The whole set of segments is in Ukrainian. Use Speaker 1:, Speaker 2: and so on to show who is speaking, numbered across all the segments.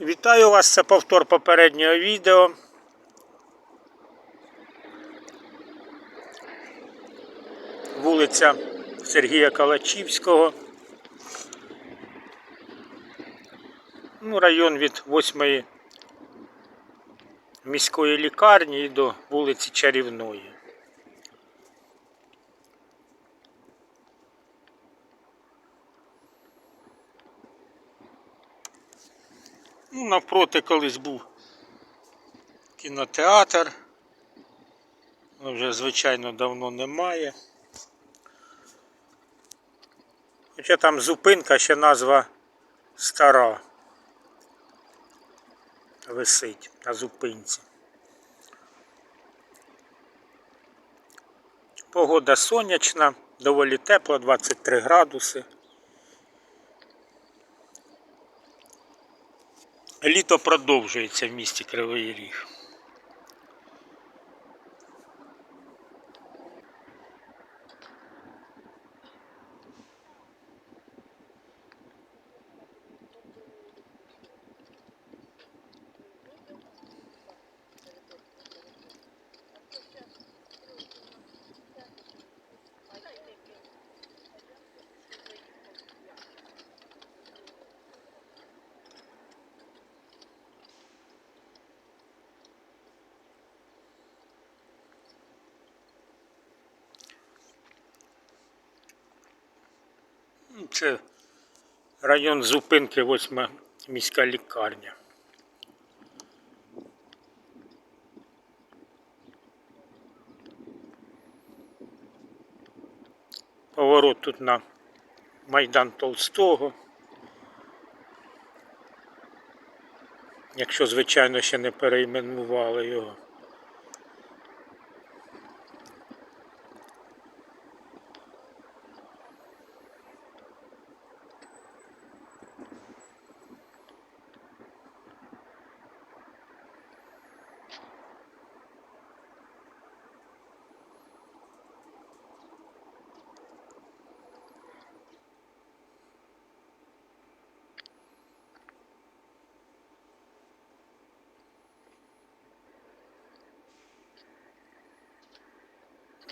Speaker 1: Вітаю вас, це повтор попереднього відео. Вулиця Сергія Калачівського. Ну, район від 8 міської лікарні до вулиці Чарівної. Ну, навпроти колись був кінотеатр. Ну, вже, звичайно, давно немає. Хоча там зупинка, ще назва стара. Висить на зупинці. Погода сонячна, доволі тепло, 23 градуси. Літо продовжується в місті Кривий Ріг. Це район зупинки 8 міська лікарня. Поворот тут на Майдан Толстого. Якщо, звичайно, ще не перейменували його.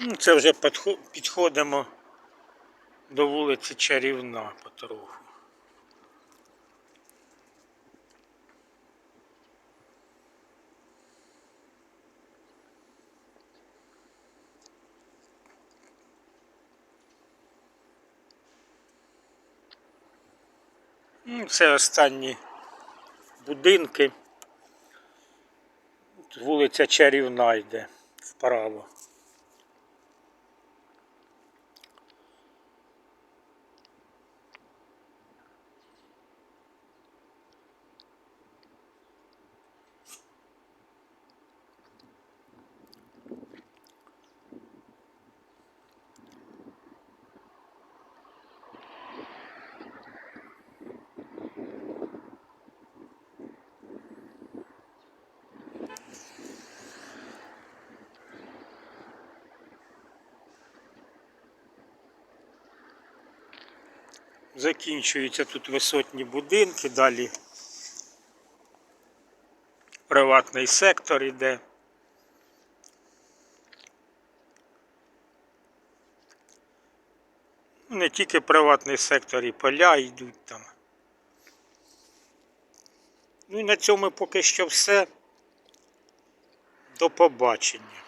Speaker 1: Ну, Це вже підходимо до вулиці Чарівна потроху. Ну, Це останні будинки. Вулиця Чарівна йде вправо. Закінчуються тут висотні будинки, далі приватний сектор іде. Не тільки приватний сектор, і поля йдуть там. Ну і на цьому поки що все. До побачення.